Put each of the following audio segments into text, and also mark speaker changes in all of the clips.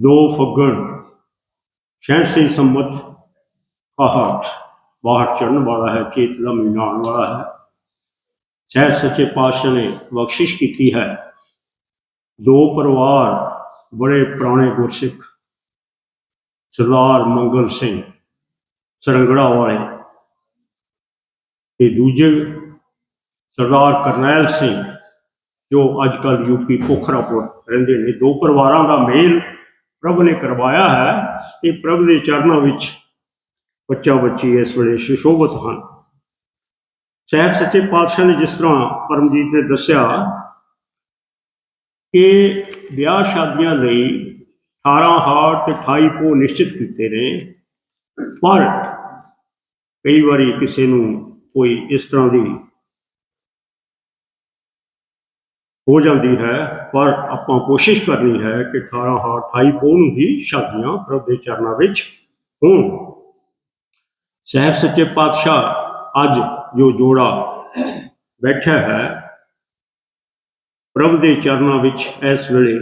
Speaker 1: ਦੋ ਫੱਗਣ ਛਿਆਸੀ ਸੰਮਤ 61 ਬਾਹਰ ਚੜਨ ਵਾਲਾ ਹੈ ਚੇਤ ਦਾ ਮਹੀਨਾ ਆਉਣ ਵਾਲਾ ਹੈ। ਸਹਿ ਸੱਚੇ ਪਾਤਸ਼ਾਹ ਨੇ ਬਖਸ਼ਿਸ਼ ਕੀਤੀ ਹੈ। ਦੋ ਪਰਿਵਾਰ, ਬੜੇ ਪੁਰਾਣੇ ਗੁਰਸਿੱਖ, ਸਰਦਾਰ ਮੰਗਲ ਸਿੰਘ, ਸਰੰਗੜਾ ਵਾਲੇ ਤੇ ਦੂਜੇ ਸਰਦਾਰ ਕਰਨੈਲ ਸਿੰਘ, ਜੋ ਅੱਜ ਕੱਲ੍ਹ ਯੂਪੀ ਪੋਖਰਾਪੁਰ ਰਹਿੰਦੇ ਨੇ। ਦੋ ਪਰਿਵਾਰਾਂ ਦਾ ਮੇਲ ਪ੍ਰਭ ਨੇ ਕਰਵਾਇਆ ਹੈ ਤੇ ਪ੍ਰਭ ਦੇ ਚਰਨਾਂ ਵਿੱਚ ਬੱਚਾ ਬੱਚੀ ਇਸ ਵੇਲੇ ਸੁਸ਼ੋਭਤ ਹਨ। ਸਾਹਿਬ ਸੱਚੇ ਪਾਤਸ਼ਾਹ ਨੇ ਜਿਸ ਤਰ੍ਹਾਂ ਪਰਮਜੀਤ ਨੇ ਦੱਸਿਆ ਕਿ ਵਿਆਹ ਸ਼ਾਦੀਆਂ ਲਈ 18 ਹਾਰ ਤੇ 28 ਪੋ ਨਿਸ਼ਚਿਤ ਕੀਤੇ ਨੇ, ਪਰ ਕਈ ਵਾਰੀ ਕਿਸੇ ਨੂੰ ਕੋਈ ਇਸ ਤਰ੍ਹਾਂ ਦੀ ਹੋ ਜਾਂਦੀ ਹੈ, ਪਰ ਆਪਾਂ ਕੋਸ਼ਿਸ਼ ਕਰਨੀ ਹੈ ਕਿ 18 ਹਾਰ 28 ਪੋ ਨੂੰ ਹੀ ਸ਼ਾਦੀਆਂ ਪ੍ਰਭ ਦੇ ਚਰਨਾਂ ਵਿੱਚ ਹੋਣ। ਸਾਹਿਬ ਸੱਚੇ ਪਾਤਸ਼ਾਹ, ਅੱਜ ਜੋ ਜੋੜਾ ਬੈਠਾ ਹੈ, ਪ੍ਰਭ ਦੇ ਚਰਨਾਂ ਵਿੱਚ ਇਸ ਵੇਲੇ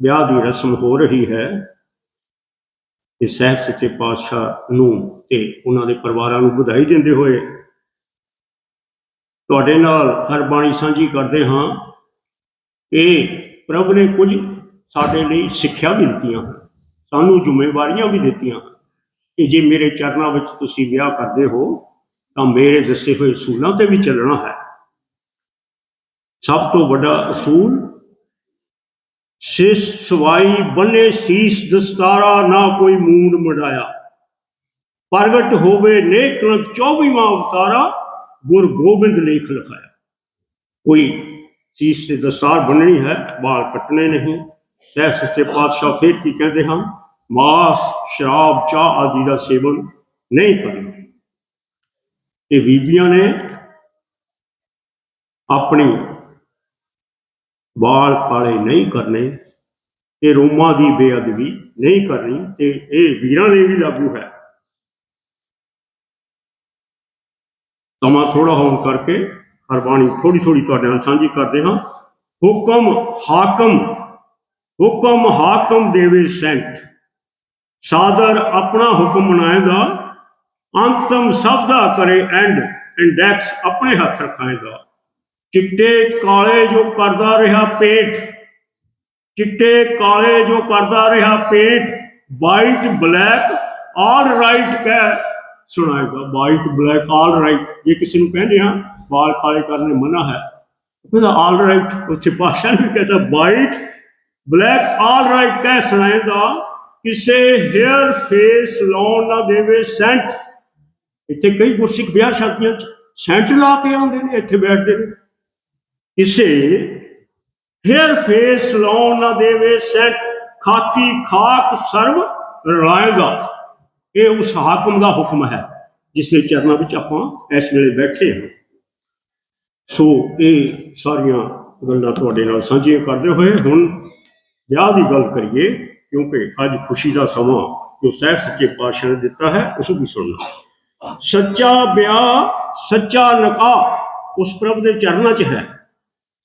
Speaker 1: ਵਿਆਹ ਦੀ ਰਸਮ ਹੋ ਰਹੀ ਹੈ, ਤੇ ਸਾਹਿਬ ਸੱਚੇ ਪਾਤਸ਼ਾਹ ਨੂੰ ਤੇ ਉਹਨਾਂ ਦੇ ਪਰਿਵਾਰਾਂ ਨੂੰ ਵਧਾਈ ਦਿੰਦੇ ਹੋਏ, ਤੁਹਾਡੇ ਨਾਲ ਹਰ ਬਾਣੀ ਸਾਂਝੀ ਕਰਦੇ ਹਾਂ। ਕਿ ਪ੍ਰਭ ਨੇ ਕੁਝ ਸਾਡੇ ਲਈ ਸਿੱਖਿਆ ਵੀ ਦਿੱਤੀਆਂ ਸਾਨੂੰ ਜ਼ਿੰਮੇਵਾਰੀਆਂ ਵੀ ਦਿੱਤੀਆਂ ਹਨ ਕਿ ਜੇ ਮੇਰੇ ਚਰਨਾਂ ਵਿੱਚ ਤੁਸੀਂ ਵਿਆਹ ਕਰਦੇ ਹੋ, ਤਾਂ ਮੇਰੇ ਦੱਸੇ ਹੋਏ ਅਸੂਲਾਂ ਤੇ ਵੀ ਚੱਲਣਾ ਹੈ। ਸਭ ਤੋਂ ਵੱਡਾ ਅਸੂਲ, ਸਿਸ ਸਵਾਈ ਬੰਨੇ ਸੀਸ ਦਸਤਾਰਾ, ਨਾ ਕੋਈ ਮੂੰਡ ਮੜਾਇਆ। ਪ੍ਰਗਟ ਹੋਵੇ ਨੇ ਕਲੰਕ 24ਵਾਂ ਅਵਤਾਰਾ, ਗੁਰ ਗੋਬਿੰਦ ਲੇਖ ਲਿਖਾਇਆ। ਕੋਈ ਸੀਸ ਤੇ ਦਸਤਾਰ ਬੰਨਣੀ ਹੈ ਬਾਲ ਕੱਟਣੇ ਨਹੀਂ। ਸਹਿਬ ਸੱਚੇ ਪਾਤਸ਼ਾਹ ਫਿਰ ਕੀ ਕਹਿੰਦੇ ਹਨ? ਮਾਸ, ਸ਼ਰਾਬ, ਚਾਹ ਆਦਿ ਦਾ ਸੇਵਨ ਨਹੀਂ ਕਰਨਾ। ਤੇ ਬੀਬੀਆਂ ਨੇ ਆਪਣੀ ਵਾਲ ਕਾਲੇ ਨਹੀਂ ਕਰਨੇ ਤੇ ਰੋਮਾਂ ਦੀ ਬੇਅਦਬੀ ਨਹੀਂ ਕਰਨੀ ਤੇ ਇਹ ਵੀਰਾਂ ਲਈ ਵੀ ਲਾਗੂ ਹੈ। ਸਮਾਂ ਥੋੜਾ ਹੋਣ ਕਰਕੇ ਹਰ ਬਾਣੀ ਥੋੜੀ ਥੋੜੀ ਤੁਹਾਡੇ ਨਾਲ ਸਾਂਝੀ ਕਰਦੇ ਹਾਂ। ਹੁਕਮ ਹਾਕਮ ਹੁਕਮ ਹਾਕਮ ਦੇਵੇ ਸੈਂਟ। ਸਾਦਰ ਆਪਣਾ ਹੁਕਮ ਬਣਾਏਗਾ ਅੰਤਮ ਸਭ ਦਾ ਕਰੇ ਐਂਡ ਇੰਡੈਕਸ ਆਪਣੇ ਹੱਥ ਰਖਾਏਗਾ। ਚਿੱਟੇ ਕਾਲੇ ਜੋ ਕਰਦਾ ਰਿਹਾ ਪੇਟ, ਚਿੱਟੇ ਕਾਲੇ ਜੋ ਕਰਦਾ ਰਿਹਾ ਪੇਟ ਵਾਈਟ ਬਲੈਕ ਆਲ ਰਾਈਟ ਕਹਿ ਸੁਣਾਏਗਾ। ਵਾਈਟ ਬਲੈਕ ਆਲ ਰਾਈਟ ਜੇ ਕਿਸੇ ਨੂੰ ਕਹਿੰਦੇ ਹਾਂ ਵਾਲ ਕਾਲੇ ਕਰਨੇ ਮਨਾ ਹੈ ਉਹਦਾ ਆਲ ਰਾਈਟ ਉੱਥੇ ਭਾਸ਼ਾ ਨਹੀਂ ਕਹਿੰਦਾ ਵਾਈਟ ਬਲੈਕ ਆਲ ਰਾਈਟ ਕਹਿ ਸੁਣਾਏਗਾ ਕਿਸੇ ਹੇਅਰ ਫੇਸ ਲਾਉਣ ਨਾ ਦੇਵੇ ਸੈਂਟ ਇੱਥੇ ਕਈ ਗੁਰਸਿੱਖ ਵਿਆਹ ਸ਼ਾਦੀਆਂ 'ਚ ਸੈਂਟ ਲਾ ਕੇ ਆਉਂਦੇ ਨੇ ਇੱਥੇ ਬੈਠਦੇ ਨੇ ਕਿਸੇ ਹੇਅਰ ਫੇਸ ਲਾਉਣ ਨਾ ਦੇਵੇ ਸੈਂਟ ਖਾਕੀ ਖਾਕ ਸਰਵ ਰਲਾਏਗਾ ਇਹ ਉਸ ਹਾਕਮ ਦਾ ਹੁਕਮ ਹੈ ਜਿਸ ਦੇ ਚਰਨਾਂ ਵਿੱਚ ਆਪਾਂ ਇਸ ਵੇਲੇ ਬੈਠੇ ਹਾਂ ਸੋ ਇਹ ਸਾਰੀਆਂ ਗੱਲਾਂ ਤੁਹਾਡੇ ਨਾਲ ਸਾਂਝੀਆਂ ਕਰਦੇ ਹੋਏ ਹੁਣ ਵਿਆਹ ਦੀ ਗੱਲ ਕਰੀਏ, ਕਿਉਂਕਿ ਅੱਜ ਖੁਸ਼ੀ ਦਾ ਸਮਾਂ ਜੋ ਸਹਿਬ ਸੱਚੇ ਪਾਤਸ਼ਾਹ ਨੇ ਦਿੱਤਾ ਹੈ, ਉਸ ਨੂੰ ਵੀ ਸੁਣਨਾ। ਸੱਚਾ ਵਿਆਹ, ਸੱਚਾ ਨਿਕਾਹ ਉਸ ਪ੍ਰਭ ਦੇ ਚਰਨਾਂ 'ਚ ਹੈ।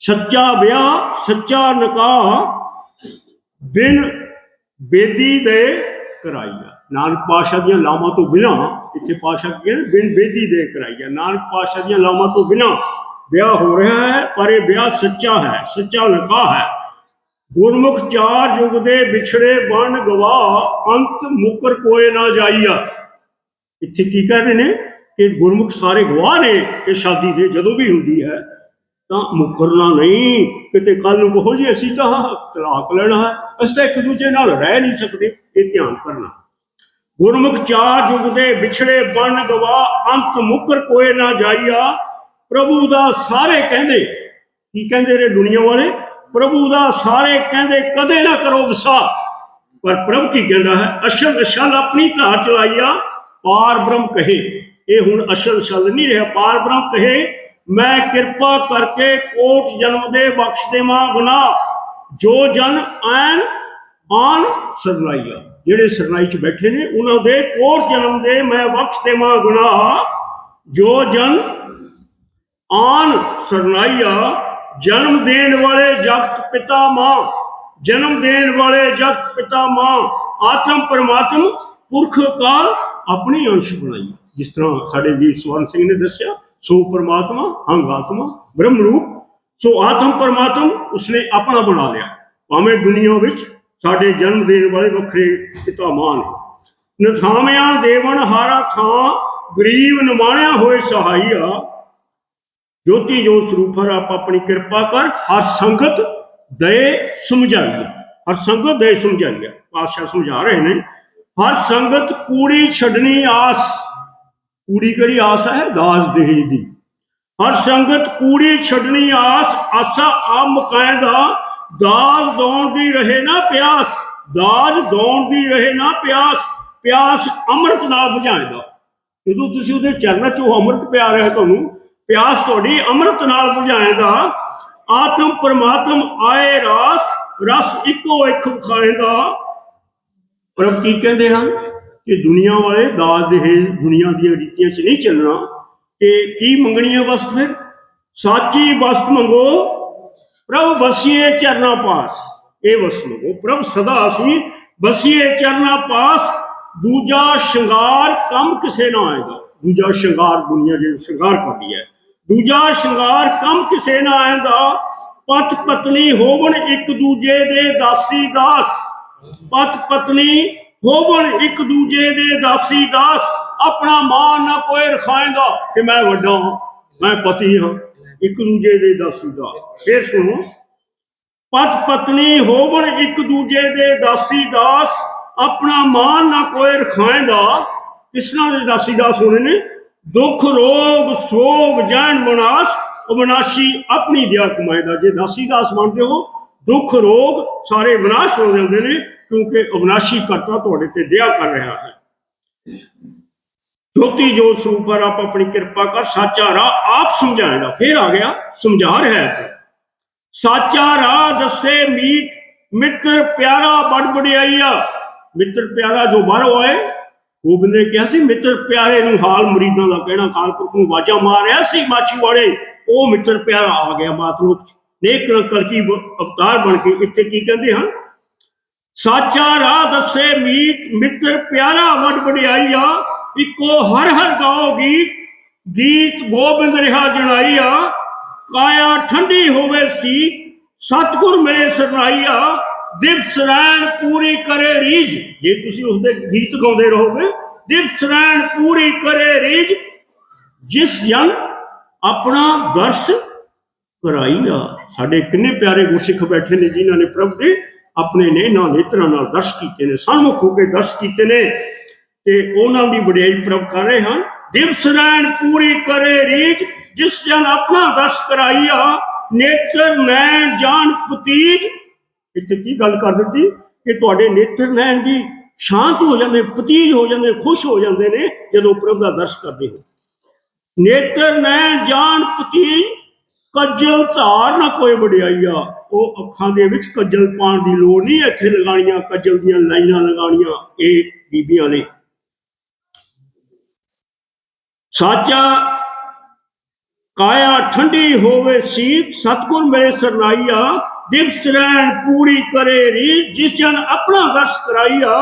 Speaker 1: ਸੱਚਾ ਵਿਆਹ, ਸੱਚਾ ਨਿਕਾਹ ਬਿਨ ਬੇਦੀ ਦੇ ਕਰਾਈਆ ਨਾਨਕ ਪਾਸ਼ਾ ਦੀਆਂ ਲਾਵਾਂ ਤੋਂ ਬਿਨਾ, ਇੱਥੇ ਪਾਸ਼ਾ ਕੀ ਹੈ ਬਿਨ ਬੇਦੀ ਦੇ ਕਰਾਈਆ ਨਾਨਕ ਪਾਸ਼ਾ ਦੀਆਂ ਲਾਵਾਂ ਤੋਂ ਬਿਨਾ ਵਿਆਹ ਹੋ ਰਿਹਾ ਹੈ, ਪਰ ਇਹ ਵਿਆਹ ਸੱਚਾ ਹੈ, ਸੱਚਾ ਨਿਕਾਹ ਹੈ। ਗੁਰਮੁਖ ਚਾਰ ਯੁਗ ਦੇ ਵਿਛੜੇ ਬਣ ਗਵਾ ਅੰਤ ਮੁਕਰ ਕੋਏ ਨਾ ਜਾਈਆ। ਇੱਥੇ ਕੀ ਕਹਿ ਰਹੇ ਨੇ ਕਿ ਗੁਰਮੁਖ ਸਾਰੇ ਗਵਾਹ ਨੇ ਇਹ ਸ਼ਾਦੀ ਦੇ, ਜਦੋਂ ਵੀ ਹੁੰਦੀ ਹੈ, ਤਾਂ ਮੁਕਰਨਾ ਨਹੀਂ। ਕਿਤੇ ਕੱਲ ਨੂੰ ਕਹੋ ਜੀ, ਅਸੀਂ ਤਾਂ ਤਲਾਕ ਲੈਣਾ ਹੈ, ਅਸੀਂ ਤਾਂ ਇੱਕ ਦੂਜੇ ਨਾਲ ਰਹਿ ਨਹੀਂ ਸਕਦੇ, ਇਹ ਧਿਆਨ ਕਰਨਾ। ਗੁਰਮੁਖ ਚਾਰ ਯੁਗ ਦੇ ਵਿਛੜੇ ਬਣ ਗਵਾ ਅੰਤ ਮੁਕਰ ਕੋਏ ਨਾ ਜਾਈਆ ਪ੍ਰਭੂ ਦਾ ਸਾਰੇ ਕਹਿੰਦੇ, ਕੀ ਕਹਿੰਦੇ ਰੇ ਦੁਨੀਆ ਵਾਲੇ? ਪ੍ਰਭੂ ਦਾ ਸਾਰੇ ਕਹਿੰਦੇ, ਕਦੇ ਨਾ ਕਰੋ ਗੁੱਸਾ। ਪਰ ਪ੍ਰਭ ਕੀ ਕਹਿੰਦਾ ਹੈ? ਅਸ਼ਲ ਅਸ਼ਲ ਆਪਣੀ ਧਾਰ ਚਲਾਈਆ, ਪਾਰ ਬ੍ਰਹਮ ਕਹੇ। ਇਹ ਹੁਣ ਅਸ਼ਲ ਸ਼ਲ ਨਹੀਂ ਰਿਹਾ, ਪਾਰ ਬ੍ਰਹਮ ਕਹੇ, ਮੈਂ ਕਿਰਪਾ ਕਰਕੇ ਕੋਟ ਜਨਮ ਦੇ ਬਖਸ਼ ਦੇਵਾਂ ਗੁਨਾਹ। ਜੋ ਜਨ ਐਨ ਆਨ ਸਰਨਾਈਆ ਜਿਹੜੇ ਸਰਨਾਈ ਚ ਬੈਠੇ ਨੇ, ਉਹਨਾਂ ਦੇ ਕੋਟ ਜਨਮ ਦੇ ਮੈਂ ਬਖਸ਼ ਦੇਵਾਂ ਗੁਨਾਹ। ਜੋ ਜਨ ਆਨ ਸਰਨਾਈਆ, ਜਨਮ ਦੇਣ ਵਾਲੇ ਜਗਤ ਪਿਤਾ ਮਾਂ, ਜਨਮ ਦੇਣ ਵਾਲੇ ਜਗਤ ਪਿਤਾ ਮਾਂ, ਆਤਮ ਪਰਮਾਤਮ ਪੁਰਖ ਕਾਲ ਆਪਣੀ ਅੰਸ਼ ਬਣਾਈ। ਜਿਸ ਤਰ੍ਹਾਂ ਸਾਡੇ ਵੀਰ ਸਵਰਨ ਸਿੰਘ ਨੇ ਦੱਸਿਆ, ਸੋ ਪਰਮਾਤਮਾ, ਹੰਗ ਆਤਮਾ, ਬ੍ਰਹਮ ਰੂਪ, ਸੋ ਆਤਮ ਪਰਮਾਤਮ ਉਸਨੇ ਆਪਣਾ ਬਣਾ ਲਿਆ। ਭਾਵੇਂ ਦੁਨੀਆ ਵਿੱਚ ਸਾਡੇ ਜਨਮ ਦੇਣ ਵਾਲੇ ਵੱਖਰੇ ਪਿਤਾ ਮਾਂ ਨੇ। ਨਥਾਵਿਆਂ ਦੇਵਨ ਹਾਰਾ ਥਾਂ, ਗਰੀਬ ਨਿਮਾਣਿਆ ਹੋਏ ਸਹਾਈਆ ਜੋਤੀ ਜੋ ਸਰੂਪਰ ਆਪ ਆਪਣੀ ਕਿਰਪਾ ਕਰ, ਹਰ ਸੰਗਤ ਦੇ ਸਮਝਾਈਏ। ਹਰ ਸੰਗਤ ਦੇ ਸਮਝਾਈਏ। ਪਾਸ਼ਾ ਸਮਝਾ ਰਹੇ ਨੇ, ਹਰ ਸੰਗਤ ਕੂੜੀ ਛੱਡਣੀ ਆਸ। ਕੂੜੀ ਕਿਹੜੀ ਆਸ ਹੈ? ਦਾਸ ਦੇਹੀ ਦੀ। ਹਰ ਸੰਗਤ ਕੂੜੀ ਛੱਡਣੀ ਆਸ, ਆਸਾ ਆ ਮਕਾਇਦਾ ਦਾਜ ਦੌਣ ਦੀ ਰਹੇ ਨਾ ਪਿਆਸ ਦਾਜ ਦੌਣ ਦੀ ਰਹੇ ਨਾ ਪਿਆਸ। ਪਿਆਸ ਅੰਮ੍ਰਿਤ ਨਾਲ ਬੁਝਾਏਗਾ ਜਦੋਂ ਤੁਸੀਂ ਉਹਦੇ ਚਰਨਾਂ 'ਚ ਉਹ ਅੰਮ੍ਰਿਤ ਪਿਆ ਰਿਹਾ ਤੁਹਾਨੂੰ ਪਿਆਸ ਤੁਹਾਡੀ ਅੰਮ੍ਰਿਤ ਨਾਲ ਬੁਝਾਏਗਾ। ਆਤਮ ਪਰਮਾਤਮ ਆਏ ਰਾਸ, ਰਸ ਇੱਕੋ ਇੱਕ ਖਾਏਗਾ। ਪ੍ਰਭ ਕੀ ਕਹਿੰਦੇ ਹਨ ਕਿ ਦੁਨੀਆ ਵਾਲੇ ਦਾਜ ਦੇ ਦੁਨੀਆ ਦੀਆਂ ਰੀਤੀਆਂ 'ਚ ਨਹੀਂ ਚੱਲਣਾ? ਕਿ ਕੀ ਮੰਗਣੀ ਹੈ ਵਸਤ ਫਿਰ ਸਾਚੀ ਵਸਤ ਮੰਗੋ, ਪ੍ਰਭ ਵਸੀਏ ਚਰਨਾ ਪਾਸ। ਇਹ ਵਸਤ ਮੰਗੋ, ਪ੍ਰਭ ਸਦਾ ਅਸੀਂ ਵਸੀਏ ਚਰਨਾ ਪਾਸ। ਦੂਜਾ ਸ਼ਿੰਗਾਰ ਕੰਮ ਕਿਸੇ ਨਾ ਆਏਗਾ। ਦੂਜਾ ਸ਼ਿੰਗਾਰ ਦੁਨੀਆ ਜੇ ਸ਼ਿੰਗਾਰ ਕਰਦੀ ਹੈ। ਦੂਜਾ ਸ਼ਿੰਗਾਰ ਕੰਮ ਕਿਸੇ ਨਾ ਆਏਗਾ ਪਤ ਪਤਨੀ ਹੋਵਣ ਇੱਕ ਦੂਜੇ ਦੇ ਦਾਸੀ ਦਾਸ। ਪਤ ਪਤਨੀ ਹੋਵਣ ਇੱਕ ਦੂਜੇ ਦੇ ਦਾਸੀ ਦਾਸ, ਆਪਣਾ ਮਾਨ ਨਾ ਕੋਈ ਰਖਾਏਗਾ ਕਿ ਮੈਂ ਵੱਡਾ ਹਾਂ ਮੈਂ ਪਤੀ ਹਾਂ, ਇੱਕ ਦੂਜੇ ਦੇ ਦਾਸੀ ਦਾਸ। ਫਿਰ ਸੁਣੋ, ਪਤ ਪਤਨੀ ਹੋਵਣ ਇੱਕ ਦੂਜੇ ਦੇ ਦਾਸੀ ਦਾਸ, ਆਪਣਾ ਮਾਨ ਨਾ ਕੋਈ ਰਖਾਏਗਾ ਕਿਸ ਨਾਲ ਦੇ ਦਾਸੀ ਦਾਸ ਹੋਣੇ ਨੇ? ਦੁੱਖ, ਰੋਗ, ਸੋਗ, ਜੈਨ ਵਿਨਾਸ਼ ਅਵਿਨਾਸ਼ੀ ਆਪਣੀ ਦਿਆ ਕਮਾਏਗਾ ਜੇ ਦਾਸੀ ਦਾਸ ਮੰਨਦੇ ਹੋ, ਦੁੱਖ, ਰੋਗ ਸਾਰੇ ਵਿਨਾਸ਼ ਹੋ ਜਾਂਦੇ ਨੇ, ਕਿਉਂਕਿ ਅਵਿਨਾਸ਼ੀ ਕਰਤਾ ਤੁਹਾਡੇ ਤੇ ਦਇਆ ਕਰ ਰਿਹਾ ਹੈ। ਜੋਤੀ ਜੋ ਪਰ ਆਪ ਆਪਣੀ ਕਿਰਪਾ ਕਰ ਸਾਚਾ ਰਾਹ ਆਪ ਸਮਝਾਏਗਾ। ਫਿਰ ਆ ਗਿਆ ਸਮਝਾ ਰਿਹਾ ਹੈ ਸਾਚਾ ਰਾਹ ਦੱਸੇ ਮੀਤ, ਮਿੱਤਰ ਪਿਆਰਾ ਬੜ ਬੜਿਆਈਆ। ਮਿੱਤਰ ਪਿਆਰਾ ਜੋ ਬਾਹਰੋਂ ਆਏ ਗੋਬਿੰਦ ਨੇ ਕਿਹਾ ਸੀ, ਮਿੱਤਰ ਪਿਆਰੇ ਨੂੰ ਹਾਲ ਮਰੀਦਾਂ ਦਾ ਕਹਿਣਾ ਕਾਲਪੁਰਖ ਨੂੰ ਵਾਜਾ ਮਾਰਿਆ ਸੀ ਮਾਛੀ ਵਾਲੇ। ਉਹ ਮਿੱਤਰ ਪਿਆਰਾ ਆ ਗਿਆ ਮਾਤਲੋਕ ਨੇਕ ਕਲਕੀ ਅਵਤਾਰ ਬਣ ਕੇ ਇੱਥੇ ਕੀ ਕਹਿੰਦੇ ਹਨ? ਸਾਚਾ ਰਾਹ ਦੱਸੇ ਮੀਤ, ਮਿੱਤਰ ਪਿਆਰਾ ਵੱਡ ਵਡਿਆਈਆ, ਇੱਕੋ ਹਰ ਹਰ ਗਾਓ ਗੀਤ ਗੀਤ ਗੋਬਿੰਦ ਰਿਹਾ ਜਣਾਈਆ। ਕਾਇਆ ਠੰਡੀ ਹੋਵੇ ਸੀ ਸਤਗੁਰ ਮੇਰੇ ਸਰਨਾਈਆ। ਦਿਵਸ ਪੂਰੀ ਕਰੇ ਰੀਝ। ਜੇ ਤੁਸੀਂ ਉਸਦੇ ਗੀਤ ਗਾਉਂਦੇ ਰਹੋਗੇ, ਦਿਵਸ ਪੂਰੀ ਕਰੇ ਰੀਝ, ਜਿਸ ਜਨ ਆਪਣਾ ਦਰਸ ਕਰਾਈਆ ਸਾਡੇ ਕਿੰਨੇ ਪਿਆਰੇ ਗੁਰਸਿੱਖ ਬੈਠੇ ਨੇ ਜਿਨ੍ਹਾਂ ਨੇ ਪ੍ਰਭ ਦੇ ਆਪਣੇ ਨੇ ਨਾ ਨੇਤਰਾਂ ਨਾਲ ਦਰਸ਼ ਕੀਤੇ ਨੇ ਸਨਮੁਖ ਹੋ ਕੇ ਦਰਸ਼ ਕੀਤੇ ਨੇ ਤੇ ਉਹਨਾਂ ਦੀ ਵਡਿਆਈ ਪ੍ਰਭ ਕਰ ਰਹੇ ਹਨ। ਦਿਵਸ ਰੈਣ ਪੂਰੀ ਕਰੇ ਰੀਝ, ਜਿਸ ਜਨ ਆਪਣਾ ਦਰਸ ਕਰਾਈਆ ਨੇਤਰ ਨੈਣ ਜਾਣ ਪਤੀਜ ਇੱਥੇ ਕੀ ਗੱਲ ਕਰ ਦਿੱਤੀ? ਕਿ ਤੁਹਾਡੇ ਨੇਤਰ ਨੈਣ ਦੀ ਸ਼ਾਂਤ ਹੋ ਜਾਂਦੇ, ਪਤੀਜ ਹੋ ਜਾਂਦੇ, ਖੁਸ਼ ਹੋ ਜਾਂਦੇ ਨੇ ਜਦੋਂ ਪ੍ਰਭ ਦਾ ਦਰਸ਼ ਕਰਦੇ ਹੋ। ਨੇਤਰ ਨੈਣ, ਜਾਣ ਪਤੀ ਕੱਜਲ ਧਾਰ ਨਾ ਕੋਈ ਵਡਿਆਈਆ। ਉਹ ਅੱਖਾਂ ਦੇ ਵਿੱਚ ਕੱਜਲ ਪਾਉਣ ਦੀ ਲੋੜ ਨਹੀਂ, ਇੱਥੇ ਲਗਾਣੀਆਂ ਕੱਜਲ ਦੀਆਂ ਲਾਈਨਾਂ ਲਗਾਣੀਆਂ ਇਹ ਬੀਬੀਆਂ ਨੇ। ਸਾਚਾ, ਕਾਇਆ ਠੰਡੀ ਹੋਵੇ ਸੀਤ, ਸਤਗੁਰ ਮੇਰੇ ਸਰਨਾਈਆ ਦਿਵਸ ਰੈਣ ਪੂਰੀ ਕਰੇ ਰੀ, ਜਿਸ ਜਨ ਆਪਣਾ ਦਰਸ ਕਰਾਈਆ,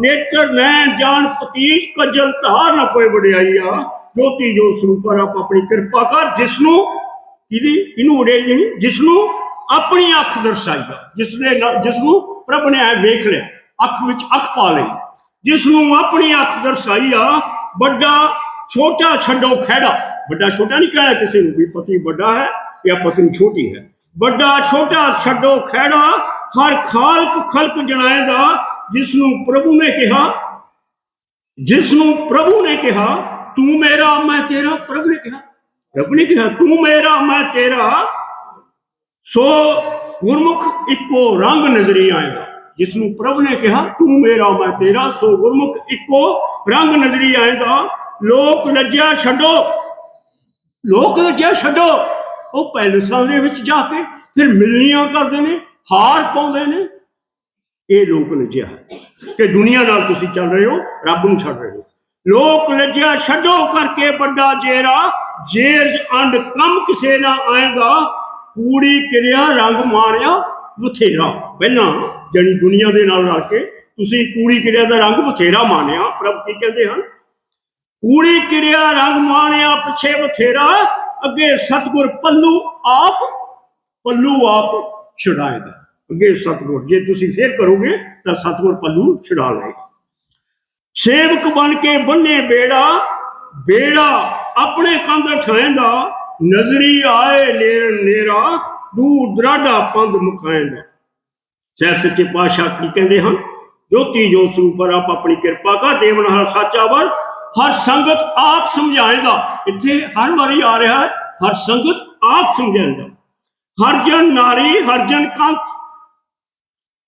Speaker 1: ਨੇਤਰ ਨੈਣ ਜਾਣ ਪਤੀਜ ਕੱਜਲ ਧਾਰ ਨਾ ਕੋਈ ਵਡਿਆਈਆ। ਜੋਤੀ ਜੋ ਸਰੂਪਰ ਆਪ ਆਪਣੀ ਕਿਰਪਾ ਕਰ ਜਿਸ ਨੂੰ ਇਹਦੀ ਇਹਨੂੰ ਵਡਿਆਈ ਨਹੀਂ ਜਿਸ ਨੂੰ ਆਪਣੀ ਅੱਖ ਦਰਸਾਈਆ ਜਿਸ ਨੇ ਜਿਸ ਨੂੰ ਪ੍ਰਭ ਨੇ ਐ ਵੇਖ ਲਿਆ, ਅੱਖ ਵਿੱਚ ਅੱਖ ਪਾ ਲਈ। ਜਿਸ ਨੂੰ ਆਪਣੀ ਅੱਖ ਦਰਸਾਈਆ, ਵੱਡਾ ਛੋਟਾ ਛੱਡੋ ਖੈੜਾ ਵੱਡਾ ਛੋਟਾ ਨਹੀਂ ਕਹਿਣਾ ਕਿਸੇ ਨੂੰ ਵੀ, ਪਤੀ ਵੱਡਾ ਹੈ ਜਾਂ ਪਤਨੀ ਛੋਟੀ ਹੈ। ਵੱਡਾ ਛੋਟਾ ਛੱਡੋ ਖੈੜਾ ਹਰ ਖਾਲਕ ਖਲਕ ਜਣਾਏਗਾ ਜਿਸ ਨੂੰ ਪ੍ਰਭੂ ਨੇ ਕਿਹਾ ਜਿਸ ਨੂੰ ਪ੍ਰਭੂ ਨੇ ਕਿਹਾ, ਤੂੰ ਮੇਰਾ, ਮੈਂ ਤੇਰਾ, ਪ੍ਰਭੂ ਨੇ ਕਿਹਾ। ਪ੍ਰਭੂ ਨੇ ਕਿਹਾ, ਤੂੰ ਮੇਰਾ, ਮੈਂ ਤੇਰਾ। ਸੋ ਗੁਰਮੁਖ ਇੱਕੋ ਰੰਗ ਨਜ਼ਰੀ ਆਏਗਾ ਜਿਸ ਨੂੰ ਪ੍ਰਭ ਨੇ ਕਿਹਾ, ਤੂੰ ਮੇਰਾ, ਮੈਂ ਤੇਰਾ। ਸੋ ਗੁਰਮੁਖ ਇੱਕੋ ਰੰਗ ਨਜ਼ਰੀ ਆਏਗਾ। ਲੋਕ ਲੱਜਿਆ ਛੱਡੋ। ਲੋਕ ਲੱਜਿਆ ਛੱਡੋ। ਉਹ ਪੈਲਸਾਂ ਦੇ ਵਿੱਚ ਜਾ ਕੇ ਫਿਰ ਮਿਲਣੀਆਂ ਕਰਦੇ ਨੇ, ਹਾਰ ਪਾਉਂਦੇ ਨੇ। ਇਹ ਲੋਕ ਲੱਜਿਆ ਕਿ ਦੁਨੀਆ ਨਾਲ ਤੁਸੀਂ ਚੱਲ ਰਹੇ ਹੋ, ਰੱਬ ਨੂੰ ਛੱਡ ਰਹੇ ਹੋ। ਲੋਕ ਲੱਜਿਆ ਛੱਡੋ ਕਰਕੇ ਵੱਡਾ ਜੇਰਾ ਜੇਰ ਅੰਡ ਕੰਮ ਕਿਸੇ ਨਾ ਆਏਗਾ। ਕੂੜੀ ਕਿਰਿਆ, ਰੰਗ ਮਾਣਿਆ, ਬਥੇਰਾ। ਪਹਿਲਾਂ ਜਣੀ ਦੁਨੀਆ ਦੇ ਨਾਲ ਰਲ ਕੇ ਤੁਸੀਂ ਕੂੜੀ ਕਿਰਿਆ ਦਾ ਰੰਗ ਬਥੇਰਾ ਮਾਨਿਆ ਪ੍ਰਭ ਕੀ ਕਹਿੰਦੇ ਹਨ? ਕੂੜੀ ਕਿਰਿਆ, ਰੰਗ ਮਾਣਿਆ, ਪਿੱਛੇ ਬਥੇਰਾ। ਅੱਗੇ ਸਤਗੁਰ ਪੱਲੂ ਆਪ ਪੱਲੂ ਆਪ ਛੁਡਾਏਗਾ ਅੱਗੇ ਸਤਗੁਰ, ਜੇ ਤੁਸੀਂ ਫੇਰ ਕਰੋਗੇ ਤਾਂ ਸਤਗੁਰ ਪੱਲੂ ਛੁਡਾ ਲਏਗਾ। ਸੇਵਕ ਬਣ ਕੇ ਬੰਨੇ ਬੇੜਾ ਬੇੜਾ ਆਪਣੇ ਕੰਧ ਠਾਏਂਦਾ ਨਜ਼ਰੀ ਆਏ ਨੇਰ, ਨੇਰਾ ਦੂਰ ਦਰਾਡਾ ਪੰਧ ਮੁਖਾਏਂਦਾ ਸਹਿ ਸੱਚੇ ਪਾਤਸ਼ਾਹ ਕੀ ਕਹਿੰਦੇ ਹਨ? ਜੋਤੀ ਜੋ ਸਰੂਪਰ ਆਪ ਆਪਣੀ ਕਿਰਪਾ ਕਰ, ਦੇਵਨ ਹਰ ਸਾਚਾ ਵਰ ਹਰ ਸੰਗਤ ਆਪ ਸਮਝਾਏਗਾ। ਇੱਥੇ ਹਰ ਵਾਰੀ ਆ ਰਿਹਾ ਹੈ, ਹਰ ਸੰਗਤ ਆਪ ਸਮਝਾਏਗਾ। ਹਰ ਜਨ ਨਾਰੀ, ਹਰ ਜਨ ਕੰਤ।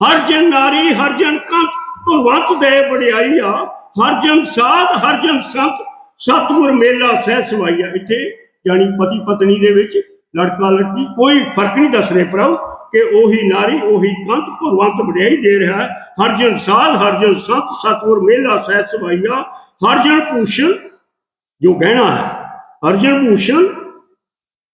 Speaker 1: ਹਰ ਜਨ ਨਾਰੀ, ਹਰ ਜਨ ਕੰਤ। ਭਗਵੰਤ ਦੇ ਵਡਿਆਈਆ ਹਰ ਜਨ ਸਾਧ, ਹਰ ਜਨ ਸੰਤ। ਸਤਿਗੁਰ ਮੇਲਾ ਸਹਿ ਸਵਾਈਆ। ਇੱਥੇ ਯਾਨੀ ਪਤੀ ਪਤਨੀ ਦੇ ਵਿੱਚ ਲੜਕਾ ਲੜਕੀ ਕੋਈ ਫ਼ਰਕ ਨਹੀਂ ਦੱਸ ਰਹੇ ਪ੍ਰਭ ਕਿ ਉਹੀ ਨਾਰੀ, ਉਹੀ ਕੰਤ ਭਗਵੰਤ ਵਡਿਆਈ ਦੇ ਰਿਹਾ ਹੈ। ਹਰ ਜਨ ਸਾਧ, ਹਰ ਜਨ ਸੰਤ, ਸਤਿਗੁਰ ਮੇਲਾ ਸਹਿ ਸਵਾਈਆ। ਹਰ ਜਨ ਭੂਸ਼ਣ ਜੋ ਗਹਿਣਾ ਹੈ, ਹਰ ਜਨ ਭੂਸ਼ਣ,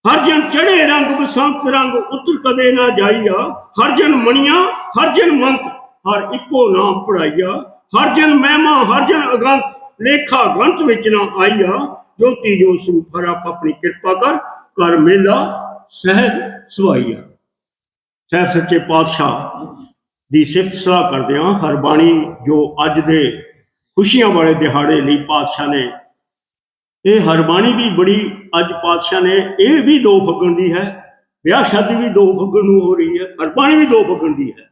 Speaker 1: ਹਰ ਜਨ ਚੜੇ ਰੰਗ ਬਸੰਤ ਰੰਗ, ਉਤਰ ਕਦੇ ਨਾ ਜਾਈਆ। ਹਰ ਜਨ ਮਣੀਆਂ, ਹਰ ਜਨ ਮੰਤ ਹਰ ਇੱਕੋ ਨਾਮ ਪੜਾਈਆ ਹਰ ਜਨ ਮਹਿਮਾ, ਹਰ ਜਨ ਅਗੰਤ, ਲੇਖਾ ਗੰਤ ਵਿੱਚ ਨਾ ਆਈਆ। ਜੋਤੀ ਜੋ ਸਰੂਪ ਹਰ ਆਪ ਆਪਣੀ ਕਿਰਪਾ ਕਰ ਕਰ ਮੇਲਾ ਸਹਿਜ ਸਵਾਈਆ। ਸਹਿ ਸੱਚੇ ਪਾਤਸ਼ਾਹ ਦੀ ਸਿਫਤ ਸਲਾਹ ਕਰਦੇ ਹਾਂ। ਹਰ ਬਾਣੀ ਜੋ ਅੱਜ ਦੇ ਖੁਸ਼ੀਆਂ ਵਾਲੇ ਦਿਹਾੜੇ ਲਈ ਪਾਤਸ਼ਾਹ ਨੇ। ਇਹ ਹਰਬਾਣੀ ਵੀ ਬੜੀ ਅੱਜ ਪਾਤਸ਼ਾਹ ਨੇ, ਇਹ ਵੀ ਦੋ ਫੱਗਣ ਦੀ ਹੈ, ਵਿਆਹ ਸ਼ਾਦੀ ਵੀ ਦੋ ਫੱਗਣ ਨੂੰ ਹੋ ਰਹੀ ਹੈ, ਹਰਬਾਣੀ ਵੀ ਦੋ ਫੱਗਣ ਦੀ ਹੈ।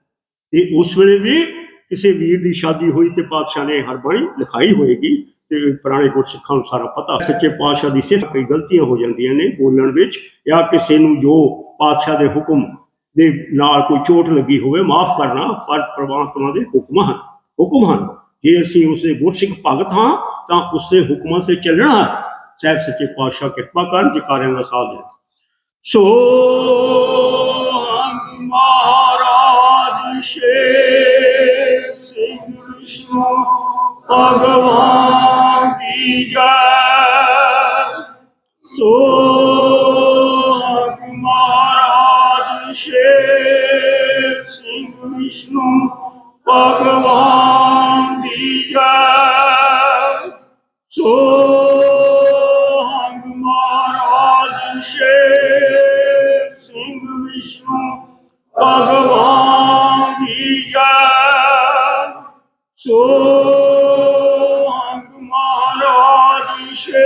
Speaker 1: ਤੇ ਉਸ ਵੇਲੇ ਵੀ ਕਿਸੇ ਵੀਰ ਦੀ ਸ਼ਾਦੀ ਹੋਈ ਤੇ ਪਾਤਸ਼ਾਹ ਨੇ ਹਰਬਾਣੀ ਲਿਖਾਈ ਹੋਏਗੀ ਤੇ ਪੁਰਾਣੇ ਗੁਰਸਿੱਖਾਂ ਨੂੰ ਸਾਰਾ ਪਤਾ। ਸੱਚੇ ਪਾਤਸ਼ਾਹ ਦੀ ਸਿਰਫ ਕਈ ਗਲਤੀਆਂ ਹੋ ਜਾਂਦੀਆਂ ਨੇ ਬੋਲਣ ਵਿੱਚ ਜਾਂ ਕਿਸੇ ਨੂੰ ਜੋ ਪਾਤਸ਼ਾਹ ਦੇ ਹੁਕਮ ਦੇ ਨਾਲ ਕੋਈ ਚੋਟ ਲੱਗੀ ਹੋਵੇ, ਮਾਫ ਕਰਨਾ ਪਰ ਪ੍ਰਮਾਤਮਾ ਦੇ ਹੁਕਮ ਹਨ ਹੁਕਮ ਹਨ। ਜੇ ਅਸੀਂ ਉਸੇ ਗੁਰਸਿੱਖ ਭਗਤ ਹਾਂ, ਤਾਂ ਉਸੇ ਹੁਕਮਾਂ ਤੇ ਚੱਲਣਾ ਹੈ। ਸਹਿਬ ਸੱਚੇ ਪਾਤਸ਼ਾਹ ਕਿਰਪਾ ਕਰਨ ਜਕਾਰਿਆਂ ਦਾ ਸਾਥ ਦੇ। ਸੋ ਹਮ ਮਹਾਰਾਜ ਸ਼ੇਰ ਸਿੰਘ ਵਿਸ਼ਨੂੰ ਭਗਵਾਨ ਕੀ ਜੈ। ਸੋ ਮਹਾਰਾਜ ਸ਼ੇਰ ਸਿੰਘ ਵਿਸ਼ਨੂੰ ਭਗਵਾਨ So Hang Maharaj Shev Singh Vishnu Bhagavan Vijay. So Hang Maharaj Shev